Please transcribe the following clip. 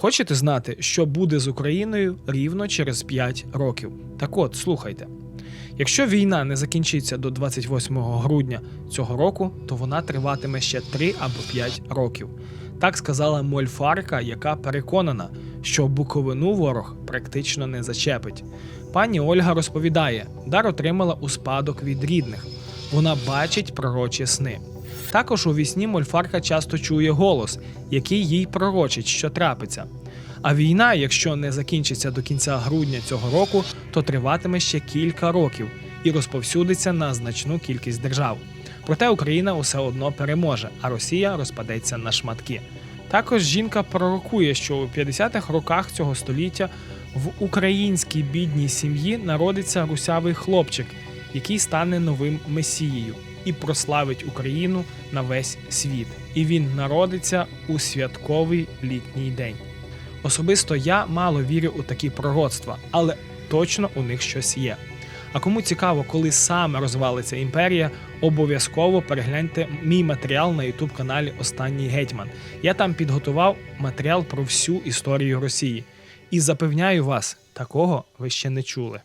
Хочете знати, що буде з Україною рівно через 5 років? Так от, слухайте. Якщо війна не закінчиться до 28 грудня цього року, то вона триватиме ще 3 або 5 років. Так сказала Мольфарка, яка переконана, що Буковину ворог практично не зачепить. Пані Ольга розповідає, дар отримала у спадок від рідних. Вона бачить пророчі сни. Також у вісні Мольфарка часто чує голос, який їй пророчить, що трапиться. А війна, якщо не закінчиться до кінця грудня цього року, то триватиме ще кілька років і розповсюдиться на значну кількість держав. Проте Україна усе одно переможе, а Росія розпадеться на шматки. Також жінка пророкує, що у 50-х роках цього століття в українській бідній сім'ї народиться русявий хлопчик, який стане новим месією і прославить Україну на весь світ. І він народиться у святковий літній день. Особисто я мало вірю у такі пророцтва, але точно у них щось є. А кому цікаво, коли саме розвалиться імперія, обов'язково перегляньте мій матеріал на youtube каналі Останній Гетьман. Я там підготував матеріал про всю історію Росії. І запевняю вас, такого ви ще не чули.